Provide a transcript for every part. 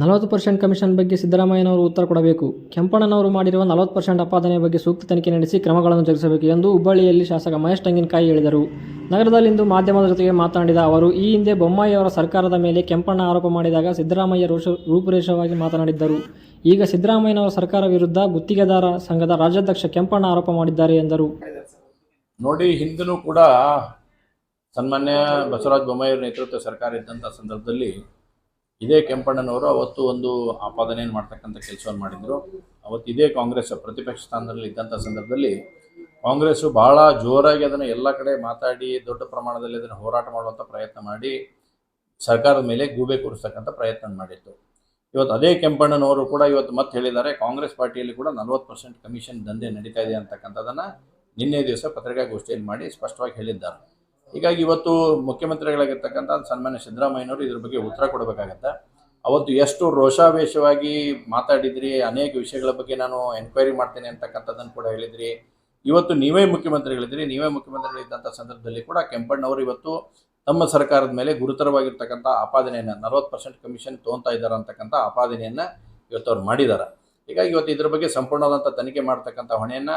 ನಲವತ್ತು percent commission ಬಗ್ಗೆ ಸಿದ್ದರಾಮಯ್ಯನವರು ಉತ್ತರ ಕೊಡಬೇಕು. ಕೆಂಪಣ್ಣನವರು ಮಾಡಿರುವ ನಲವತ್ತು ಪರ್ಸೆಂಟ್ ಅಪಾದನೆ ಬಗ್ಗೆ ಸೂಕ್ತ ತನಿಖೆ ನಡೆಸಿ ಕ್ರಮಗಳನ್ನು ಜರುಗಿಸಬೇಕು ಎಂದು ಹುಬ್ಬಳ್ಳಿಯಲ್ಲಿ ಶಾಸಕ ಮಹೇಶ್ ತೆಂಗಿನಕಾಯಿ ಹೇಳಿದರು. ನಗರದಲ್ಲಿಂದು ಮಾಧ್ಯಮದ ಜೊತೆಗೆ ಮಾತನಾಡಿದ ಅವರು, ಈ ಹಿಂದೆ ಬೊಮ್ಮಾಯಿಯವರ ಸರ್ಕಾರದ ಮೇಲೆ ಕೆಂಪಣ್ಣ ಆರೋಪ ಮಾಡಿದಾಗ ಸಿದ್ದರಾಮಯ್ಯ ರೋಷ ರೂಪುರೇಷವಾಗಿ ಮಾತನಾಡಿದ್ದರು. ಈಗ ಸಿದ್ದರಾಮಯ್ಯನವರ ಸರ್ಕಾರ ವಿರುದ್ಧ ಗುತ್ತಿಗೆದಾರ ಸಂಘದ ರಾಜ್ಯಾಧ್ಯಕ್ಷ ಕೆಂಪಣ್ಣ ಆರೋಪ ಮಾಡಿದ್ದಾರೆ ಎಂದರು. ನೋಡಿ ಹಿಂದೂ ಕೂಡ ಸನ್ಮಾನ್ಯ ಬಸವರಾಜ ಬೊಮ್ಮಾಯಿಯವರ ನೇತೃತ್ವ ಸರ್ಕಾರ ಇದ್ದಂಥ ಸಂದರ್ಭದಲ್ಲಿ ಇದೇ ಕೆಂಪಣ್ಣನವರು ಅವತ್ತು ಒಂದು ಆಪಾದನೆಯನ್ನು ಮಾಡ್ತಕ್ಕಂಥ ಕೆಲಸವನ್ನು ಮಾಡಿದರು. ಅವತ್ತು ಇದೇ ಕಾಂಗ್ರೆಸ್ ಪ್ರತಿಪಕ್ಷ ಸ್ಥಾನದಲ್ಲಿ ಇದ್ದಂಥ ಸಂದರ್ಭದಲ್ಲಿ ಕಾಂಗ್ರೆಸ್ಸು ಭಾಳ ಜೋರಾಗಿ ಅದನ್ನು ಎಲ್ಲ ಕಡೆ ಮಾತಾಡಿ, ದೊಡ್ಡ ಪ್ರಮಾಣದಲ್ಲಿ ಅದನ್ನು ಹೋರಾಟ ಮಾಡುವಂಥ ಪ್ರಯತ್ನ ಮಾಡಿ, ಸರ್ಕಾರದ ಮೇಲೆ ಗೂಬೆ ಕೂರಿಸ್ತಕ್ಕಂಥ ಪ್ರಯತ್ನ ಮಾಡಿತ್ತು. ಇವತ್ತು ಅದೇ ಕೆಂಪಣ್ಣನವರು ಕೂಡ ಇವತ್ತು ಮತ್ತೆ ಹೇಳಿದ್ದಾರೆ, ಕಾಂಗ್ರೆಸ್ ಪಾರ್ಟಿಯಲ್ಲಿ ಕೂಡ ನಲ್ವತ್ತು ಪರ್ಸೆಂಟ್ ಕಮಿಷನ್ ದಂಧೆ ನಡೀತಾ ಇದೆ ಅಂತಕ್ಕಂಥದ್ದನ್ನು ನಿನ್ನೆ ದಿವಸ ಪತ್ರಿಕಾಗೋಷ್ಠಿಯಲ್ಲಿ ಮಾಡಿ ಸ್ಪಷ್ಟವಾಗಿ ಹೇಳಿದ್ದಾರೆ. ಹೀಗಾಗಿ ಇವತ್ತು ಮುಖ್ಯಮಂತ್ರಿಗಳಾಗಿರ್ತಕ್ಕಂಥ ಸನ್ಮಾನ್ಯ ಸಿದ್ದರಾಮಯ್ಯನವರು ಇದ್ರ ಬಗ್ಗೆ ಉತ್ತರ ಕೊಡಬೇಕಾಗತ್ತೆ. ಅವತ್ತು ಎಷ್ಟು ರೋಷಾವೇಶವಾಗಿ ಮಾತಾಡಿದ್ರಿ, ಅನೇಕ ವಿಷಯಗಳ ಬಗ್ಗೆ ನಾನು ಎನ್ಕ್ವೈರಿ ಮಾಡ್ತೇನೆ ಅಂತಕ್ಕಂಥದ್ದನ್ನು ಕೂಡ ಹೇಳಿದ್ರಿ. ಇವತ್ತು ನೀವೇ ಮುಖ್ಯಮಂತ್ರಿಗಳಿದ್ರಿ ನೀವೇ ಮುಖ್ಯಮಂತ್ರಿಗಳಿದ್ದಂಥ ಸಂದರ್ಭದಲ್ಲಿ ಕೂಡ ಕೆಂಪಣ್ಣವರು ಇವತ್ತು ತಮ್ಮ ಸರ್ಕಾರದ ಮೇಲೆ ಗುರುತರವಾಗಿರ್ತಕ್ಕಂಥ ಆಪಾದನೆಯನ್ನು, ನಲವತ್ತು ಪರ್ಸೆಂಟ್ ಕಮಿಷನ್ ತೊಗೊತಾ ಇದ್ದಾರೆ ಅಂತಕ್ಕಂಥ ಆಪಾದನೆಯನ್ನು ಇವತ್ತು ಅವ್ರು ಮಾಡಿದ್ದಾರೆ. ಹೀಗಾಗಿ ಇವತ್ತು ಇದ್ರ ಬಗ್ಗೆ ಸಂಪೂರ್ಣವಾದಂಥ ತನಿಖೆ ಮಾಡ್ತಕ್ಕಂಥ ಹೊಣೆಯನ್ನು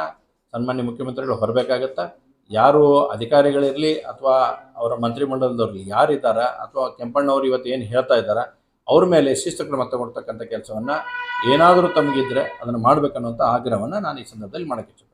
ಸನ್ಮಾನ್ಯ ಮುಖ್ಯಮಂತ್ರಿಗಳು ಹೊರಬೇಕಾಗತ್ತೆ. ಯಾರು ಅಧಿಕಾರಿಗಳಿರಲಿ ಅಥವಾ ಅವರ ಮಂತ್ರಿಮಂಡಲದವ್ರಲ್ಲಿ ಯಾರಿದ್ದಾರೆ ಅಥವಾ ಕೆಂಪಣ್ಣವ್ರು ಇವತ್ತು ಏನು ಹೇಳ್ತಾ ಇದ್ದಾರೆ, ಅವ್ರ ಮೇಲೆ ಶಿಸ್ತು ಕ್ರಮ ತಗೊಳ್ತಕ್ಕಂಥ ಕೆಲಸವನ್ನು ಏನಾದರೂ ತಮಗಿದ್ರೆ ಅದನ್ನು ಮಾಡಬೇಕನ್ನುವಂಥ ಆಗ್ರಹವನ್ನು ನಾನು ಈ ಸಂದರ್ಭದಲ್ಲಿ ಮಾಡೋಕ್ಕೆ ಇಚ್ಛೆ